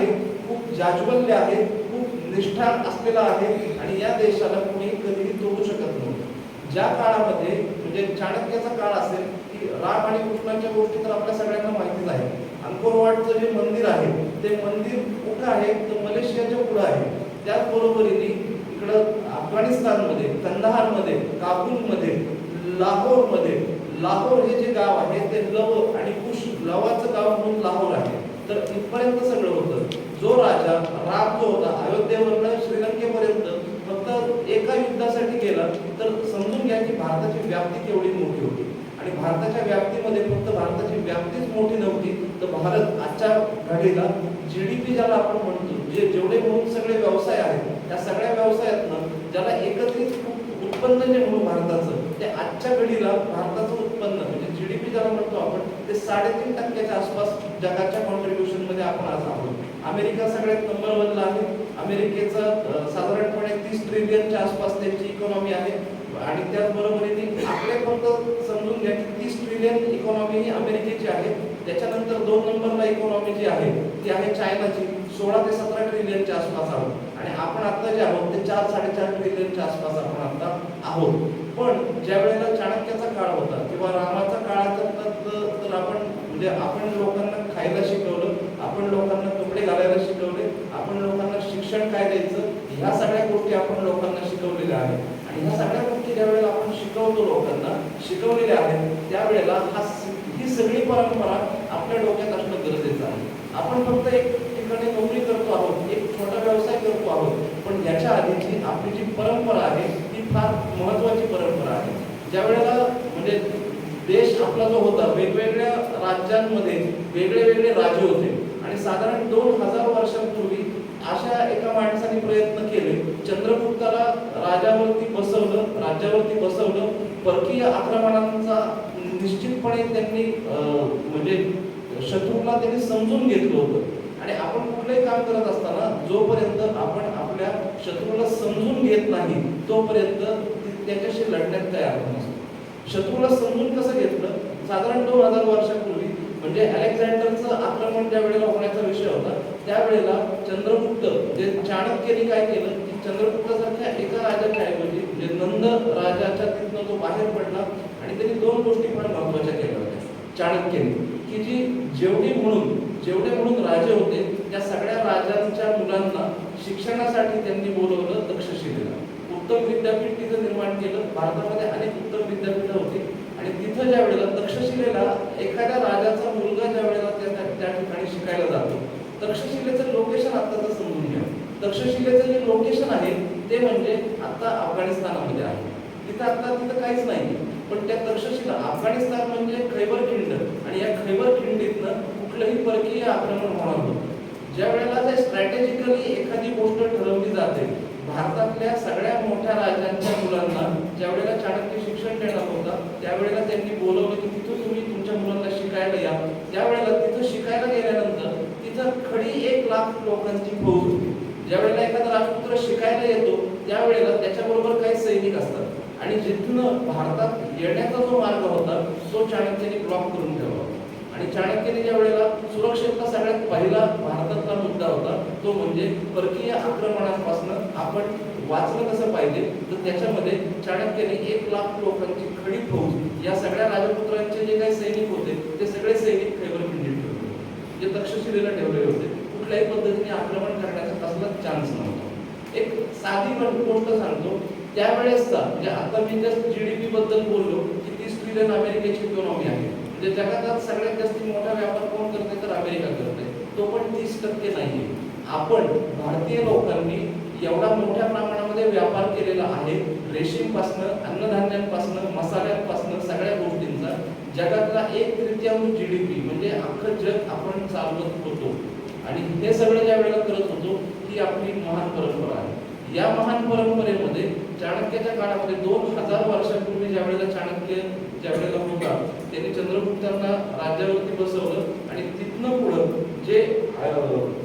आहे खूप जाज्वल्य आहे खूप निष्ठा असलेला आहे आणि या देशाला कोणी कधीही तोडू शकत नव्हतं ज्या काळामध्ये म्हणजे चाणक्याचा काळ असेल की राम आणि कृष्णाच्या गोष्टी तर आपल्या सगळ्यांना माहितीच आहे अंकोरवाडचं जे मंदिर आहे ते मंदिर कुठं आहे? तर मलेशियाच्या पुढं आहे. त्याच बरोबरीने इकडं अफगाणिस्तानमध्ये कंदहारमध्ये काबूलमध्ये लाहोरमध्ये लाहोर हे जे गाव आहे ते लव आणि कुश लवाचं गाव म्हणून लाहोर आहे. तर इथपर्यंत सगळं होतं. जो राजा राम जो होता अयोध्येवरनं श्रीलंकेपर्यंत फक्त एका युद्धासाठी गेला तर समजून घ्या की भारताची व्याप्ती केवढी मोठी होती. आणि भारताच्या व्याप्तीमध्ये फक्त भारताची व्याप्तीच मोठी नव्हती तर भारत आजच्या घडीला जी डी पी ज्याला आपण म्हणतो जे जेवढे म्हणून सगळे व्यवसाय आहेत त्या सगळ्या व्यवसायातनं ज्याला एकत्रित उत्पन्न जे म्हणून भारताचं ते आजच्या घडीला भारताचं उत्पन्न म्हणजे किती जण म्हणतो आपण ते साडेतीन टक्क्याच्या आसपास जगाच्या कॉन्ट्रीब्युशनमध्ये आपण आज आहोत. अमेरिका सगळ्यात नंबर वनला आहे. अमेरिकेचं साधारणपणे तीस ट्रिलियनच्या आसपास त्यांची इकॉनॉमी आहे. आणि त्याचबरोबरीने आपले फक्त समजून घ्या की तीस ट्रिलियन इकॉनॉमी ही अमेरिकेची आहे. त्याच्यानंतर दोन नंबरला इकॉनॉमी जी आहे ती आहे चायनाची. सोळा ते सतरा ट्रिलियनच्या आसपास आहोत. आणि आपण आता जे आहोत ते चार साडेचार ट्रिलियनच्या आसपास आपण आता आहोत. पण ज्या वेळेला चाणक्याचा काळ होता किंवा रामाचा काळ तर- आपण म्हणजे आपण लोकांना खायला शिकवलं आपण लोकांना कपडे घालायला शिकवले आपण लोकांना शिक्षण काय द्यायचं ह्या सगळ्या गोष्टी आपण लोकांना शिकवलेल्या आहेत. आणि ह्या सगळ्या गोष्टी ज्या वेळेला आपण शिकवतो लोकांना शिकवलेल्या आहेत त्यावेळेला हा ही सगळी परंपरा आपल्या डोक्यात असणं गरजेचं आहे. आपण फक्त एक ठिकाणी नोकरी करतो आहोत एक छोटा व्यवसाय करतो आहोत पण याच्या आधीची आपली जी परंपरा आहे फार महत्वाची परंपरा आहे. ज्या वेळेला म्हणजे देश आपला जो होता वेगवेगळ्या राज्यांमध्ये वेगळे वेगळे राजे होते. आणि साधारण दोन हजार वर्षांपूर्वी अशा एका माणसाने प्रयत्न केले. चंद्रगुप्ताला राजावरती बसवलं राज्यावरती बसवलं. परकीय आक्रमणांचा निश्चितपणे त्यांनी अं, म्हणजे शत्रूला त्यांनी समजून घेतलं होतं. आणि आपण कुठलंही काम करत असताना जोपर्यंत आपण आपल्या शत्रूला समजून घेत नाही तोपर्यंत त्याच्याशी लढण्यात तयार होत नसतो. शत्रूला समजून कसं घेतलं? साधारण दोन हजार वर्षापूर्वी म्हणजे अलेक्झांडरचं आक्रमण ज्या वेळेला होण्याचा विषय होता त्यावेळेला चंद्रगुप्त म्हणजे चाणक्याने काय केलं? की चंद्रगुप्तासारख्या एका राजाच्या ऐवजी म्हणजे नंद राजाच्या तिथनं तो बाहेर पडला आणि त्यांनी दोन गोष्टी फार महत्त्वाच्या केल्या होत्या. चाणक्याने की जी जेवढी म्हणून जेवढे म्हणून राजे होते त्या सगळ्या राजांच्या मुलांना शिक्षणासाठी त्यांनी बोलवलं तक्षशिलेला उत्तम विद्यापीठ तिथं निर्माण केलं. भारतामध्ये अनेक उत्तम विद्यापीठ होती. आणि तिथं ज्या वेळेला तक्षशिलेला एखाद्या राजाचा मुलगा ज्या वेळेला त्या त्या- त्या ठिकाणी शिकायला जातो तक्षशिलेचं लोकेशन आत्ताचं समजून घ्या. तक्षशिलेचं जे लोकेशन आहे ते म्हणजे आता अफगाणिस्तानामध्ये आहे. तिथं आता तिथं काहीच नाही पण त्या तक्षशिला अफगाणिस्तान म्हणजे खैबर खिंड. आणि या खैबर खिंडीतनं कुठलंही परकीय आक्रमण होणार होतं ज्या वेळेला ते स्ट्रॅटेजिकली एखादी गोष्ट ठरवली जाते भारतातल्या सगळ्या मोठ्या राजांच्या मुलांना ज्या वेळेला चाणक्य शिक्षण देणार होता त्यावेळेला त्यांनी बोलवलं की तिथून तुम्ही तुमच्या मुलांना शिकायला या. त्यावेळेला तिथं शिकायला गेल्यानंतर तिथं खडी एक लाख लोकांची फौज होती. ज्या वेळेला एखादा राजपुत्र शिकायला येतो त्यावेळेला त्याच्याबरोबर काही सैनिक असतात. आणि जिथनं भारतात येण्याचा जो मार्ग होता तो चाणक्याने ब्लॉक करून ठेवला. आणि चाणक्यने ज्या वेळेला सुरक्षेचा सगळ्यात पहिला भारतातला मुद्दा होता तो म्हणजे परकीय आक्रमणापासून आपण वाचलं कसं पाहिजे तर त्याच्यामध्ये चाणक्याने एक लाख लोकांची खडी फौज या सगळ्या राजपुत्रांचे जे काही सैनिक होते ते सगळे सैनिक खैबर खिंडीत ठेवले होते. जे तक्षशिलेला ठेवलेले होते. कुठल्याही पद्धतीने आक्रमण करण्याचा कसलाच चान्स नव्हता. एक साधी गोष्ट सांगतो त्यावेळेसचा म्हणजे आता मी जस्ट जीडीपी बद्दल बोललो की तीस ट्रिलियन अमेरिकेची इकॉनॉमी आहे. म्हणजे जगात सगळ्यात जास्त मोठा व्यापार कोण करते तर अमेरिका करते तो पण तीस टक्के नाहीये. आपण भारतीय लोकांनी एवढा मोठ्या प्रमाणामध्ये व्यापार केलेला आहे. रेशीमपासनं अन्नधान्यांपासनं मसाल्यांपासनं सगळ्या गोष्टींचा जगातला एक तृतीयांश जीडीपी म्हणजे अख्खं जग आपण चालवत होतो. आणि हे सगळं ज्या वेळेला करत होतो ही आपली महान परंपरा आहे. या महान परंपरेमध्ये चाणक्याच्या काळामध्ये दोन हजार वर्षापूर्वी ज्या वेळेला चाणक्य ज्या वेळेला होता त्यांनी चंद्रगुप्तांना राज्यावरती बसवलं आणि तिथनं पुढं जे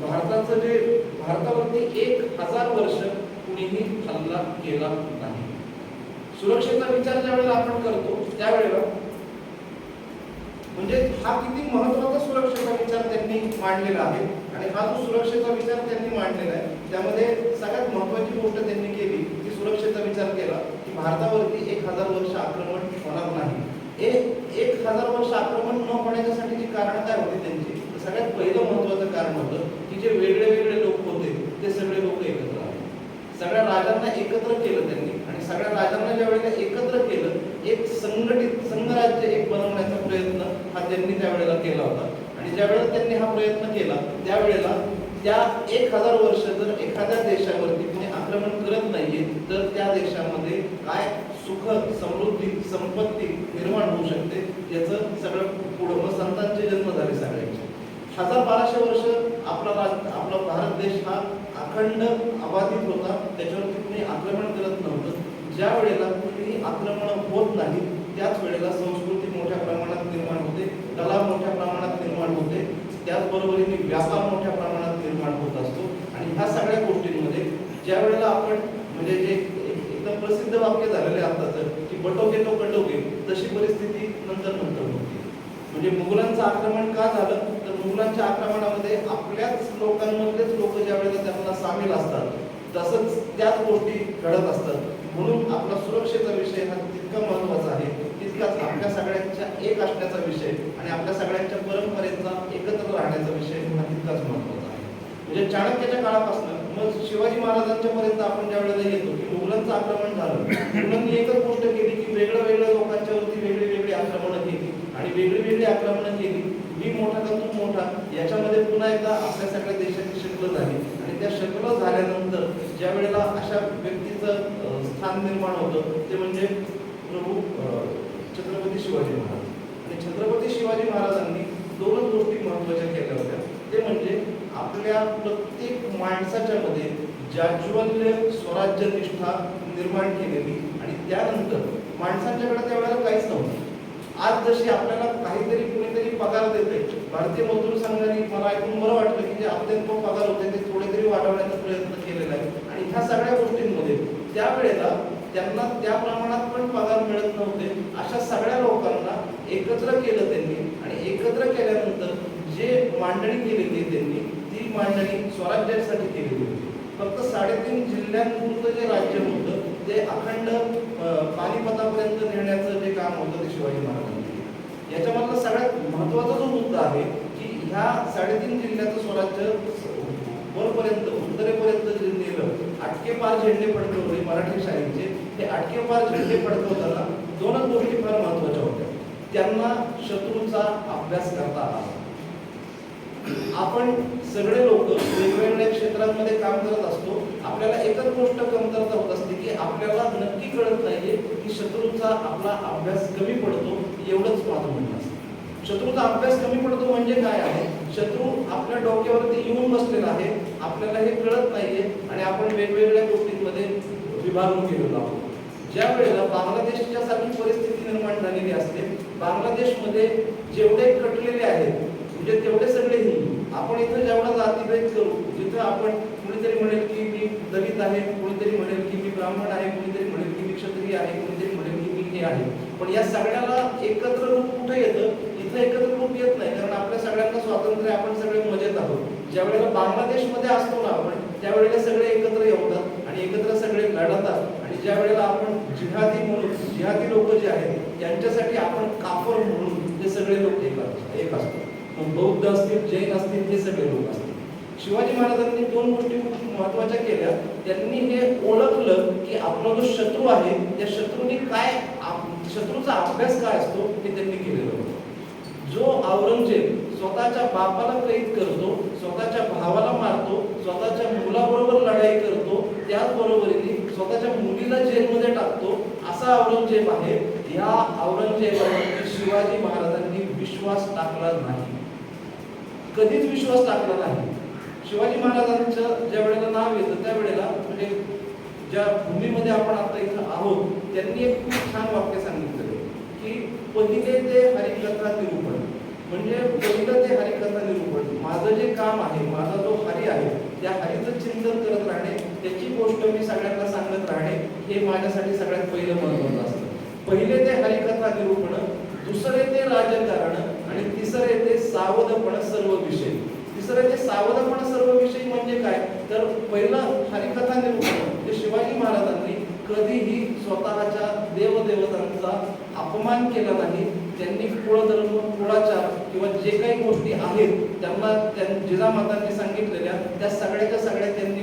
भारताचं जे भारतावरती एक हजार वर्ष कुणीही हल्ला केला नाही. सुरक्षेचा विचार ज्या वेळेला आपण करतो त्यावेळेला म्हणजे हा किती महत्त्वाचा सुरक्षेचा विचार त्यांनी मांडलेला आहे आणि हा जो सुरक्षेचा विचार त्यांनी मांडलेला आहे त्यामध्ये सगळ्यात महत्वाची गोष्ट त्यांनी केली की सुरक्षेचा विचार केला की भारतावरती एक हजार वर्ष आक्रमण होणार नाही. हे हजार वर्ष आक्रमण न होण्याच्यासाठी जी कारण काय होती त्यांची? सगळ्यात पहिलं महत्वाचं कारण होतं की जे वेगळे वेगळे लोक होते ते सगळे लोक एकत्र आले. सगळ्या राजांना एकत्र केलं त्यांनी. आणि सगळ्या राजांना ज्या वेळेला एकत्र केलं एक संघटित संघराज्य एक बनवण्याचा प्रयत्न हा त्यांनी त्यावेळेला केला होता. आणि ज्यावेळेला त्यांनी हा प्रयत्न केला त्यावेळेला त्या एक हजार वर्ष जर एखाद्या देशावरती कोणी आक्रमण करत नाहीये तर त्या देशामध्ये काय सुख समृद्धी संपत्ती निर्माण होऊ शकते. याचं सगळं पुढं मग संतांचे जन्म झाले सगळ्यांचे हजार बाराशे वर्ष आपला राज आपला भारत देश हा अखंड अबाधित होता. त्याच्यावरती कुणी आक्रमण करत नव्हतं. ज्या वेळेला कुठलीही आक्रमण होत नाही त्याच वेळेला संस्कृती मोठ्या प्रमाणात निर्माण होते कला मोठ्या प्रमाणात निर्माण होते. त्याचबरोबरीने व्यापार मोठ्या प्रमाणात निर्माण होत असतो. आणि ह्या सगळ्या गोष्टींमध्ये ज्या वेळेला आपण म्हणजे जे प्रसिद्ध वाक्य झालेले आताच की बटोके तो कटोके तशी परिस्थिती नंतर नंतर होती. म्हणजे मुघलांचं आक्रमण का झालं? तर मुघलांच्या आक्रमणामध्ये आपल्याच लोकांमधलेच लोक ज्या वेळेला त्यांना सामील असतात तसंच त्याच गोष्टी घडत असतात. म्हणून आपला सुरक्षेचा विषय हा तितका महत्त्वाचा आहे तितकाच आपल्या सगळ्यांच्या एक असण्याचा विषय आणि आपल्या सगळ्यांच्या परंपरेचा एकत्र राहण्याचा विषय हा तितकाच महत्त्वाचा आहे. म्हणजे चाणक्याच्या काळापासून मग शिवाजी महाराजांच्या पर्यंत आपण ज्या वेळेला येतो की मुघलांचं आक्रमण झालं. मुलांनी एकच गोष्ट केली की वेगळं वेगळ्या लोकांच्यावरती वेगळी वेगळी आक्रमणं केली. आणि वेगळी वेगळी आक्रमणं केली. मी मोठा का तू मोठा? याच्यामध्ये पुन्हा एकदा आपल्या सगळ्या देशाची शकल झाली. आणि त्या शकलं झाल्यानंतर ज्या वेळेला अशा व्यक्तीचं स्थान निर्माण होतं ते म्हणजे प्रभू छत्रपती शिवाजी महाराज. आणि छत्रपती शिवाजी महाराजांनी दोनच गोष्टी महत्त्वाच्या केल्या होत्या. ते म्हणजे आपल्या प्रत्येक माणसाच्या मध्ये जाज्वल्य स्वराज्य निष्ठा निर्माण केलेली आणि त्यानंतर माणसांच्याकडे त्यावेळेला काहीच नव्हतं. आज जशी आपल्याला काहीतरी कुणीतरी पगार देते भारतीय मजदूर संघाने मला ऐकून बरं वाटलं की जे अत्यंत पगार होते ते थोडे तरी वाढवण्याचा प्रयत्न केलेला आहे. आणि ह्या सगळ्या गोष्टींमध्ये त्यावेळेला त्यांना त्या प्रमाणात पण पगार मिळत नव्हते. अशा सगळ्या लोकांना एकत्र केलं त्यांनी आणि एकत्र केल्यानंतर जे मांडणी केलेली आहे त्यांनी ती मांडणी स्वराज्यासाठी केलेली होती? फक्त साडेतीन जिल्ह्यांपुरतं जे राज्य होतं ते अखंड पानिपतापर्यंत नेण्याचं जे काम होतं ते शिवाजी महाराजांनी केलं. याच्यामधला सगळ्यात महत्त्वाचा जो मुद्दा आहे की ह्या साडेतीन जिल्ह्याचं स्वराज्य वरपर्यंत उत्तरेपर्यंत जे नेलं आटके पार झेंडे फडकवले मराठी शाळेचे ते आटकेपार झेंडे फडकवताना दोनच गोष्टी फार महत्त्वाच्या होत्या. त्यांना शत्रूचा अभ्यास करता आला. आपण सगळे लोक वेगवेगळ्या क्षेत्रांमध्ये काम करत असतो आपल्याला एकच गोष्ट कमतरता होत असते की आपल्याला नक्की कळत नाहीये की शत्रूचा आपला अभ्यास कमी पडतो एवढंच माझं म्हणणं असतं. शत्रूचा अभ्यास कमी पडतो म्हणजे काय आहे? शत्रू आपल्या डोक्यावरती येऊन बसलेला आहे आपल्याला हे कळत नाहीये आणि आपण वेगवेगळ्या गोष्टींमध्ये विभागून गेलेलो आहोत. ज्या वेळेला बांगलादेशच्या सारखी परिस्थिती निर्माण झालेली असते बांगलादेशमध्ये जेवढे कटलेले आहेत म्हणजे तेवढे सगळे हिंदू आपण इथं जेवढा जातीभेद करू जिथं आपण कुणीतरी म्हणेल की मी दलित आहे कुणीतरी म्हणेल की मी ब्राह्मण आहे कुणीतरी म्हणेल की मी क्षत्रिय आहे कुणीतरी म्हणेल की मी हे आहे. पण या सगळ्याला एकत्र रूप कुठे येतं? इथं एकत्र रूप येत नाही कारण आपल्या सगळ्यांना स्वातंत्र्य आपण सगळे मजेत आहोत. ज्या वेळेला बांगलादेशमध्ये असतो ना आपण त्यावेळेला सगळे एकत्र येतात आणि एकत्र सगळे लढतात आणि ज्या वेळेला आपण जिहादी म्हणून जिहादी लोक जे आहेत त्यांच्यासाठी आपण काफर म्हणून ते सगळे लोक एक असतात- एक असतो मग बौद्ध असतील जैन असतील ते सगळे लोक असतील. शिवाजी महाराजांनी दोन गोष्टी महत्त्वाच्या केल्या. त्यांनी हे ओळखलं की आपला जो शत्रू आहे त्या शत्रूने काय शत्रूचा अभ्यास काय असतो हे त्यांनी केलेलं होतं. जो औरंगजेब स्वतःच्या बापाला कैद करतो स्वतःच्या भावाला मारतो स्वतःच्या मुलाबरोबर लढाई करतो त्याचबरोबरीने स्वतःच्या मुलीला जेलमध्ये टाकतो असा औरंगजेब आहे. या औरंगजेबावरती शिवाजी महाराजांनी विश्वास टाकला नाही. कधीच विश्वास टाकला नाही. शिवाजी महाराजांचं ज्या वेळेला नाव येतं त्यावेळेला म्हणजे ज्या भूमीमध्ये आपण आता इथं आहोत त्यांनी एक खूप छान वाक्य सांगितलं की पहिले ते हरिकथा निरूपण. म्हणजे पहिलं ते हरिकथा निरूपण. माझं जे काम आहे माझा जो हरी आहे त्या हरीचं चिंतन करत राहणे त्याची गोष्ट मी सगळ्यांना सांगत राहणे हे माझ्यासाठी सगळ्यात पहिलं महत्वाचं असतं. पहिले ते हरिकथा निरूपण दुसरे ते राजकारण आणि तिसरं येते सावधपण सर्व विषय. तिसरं येते सावधपण सर्व विषय म्हणजे काय? तर पहिलं हरिकथा निरूपण म्हणजे शिवाजी महाराजांनी कधीही स्वतःच्या देवदेवतांचा अपमान केला नाही. त्यांनी कुळधर्म कुळाचार किंवा जे काही गोष्टी आहेत त्यांना त्यां जिजामातांनी सांगितलेल्या त्या सगळ्याच्या सगळ्या त्यांनी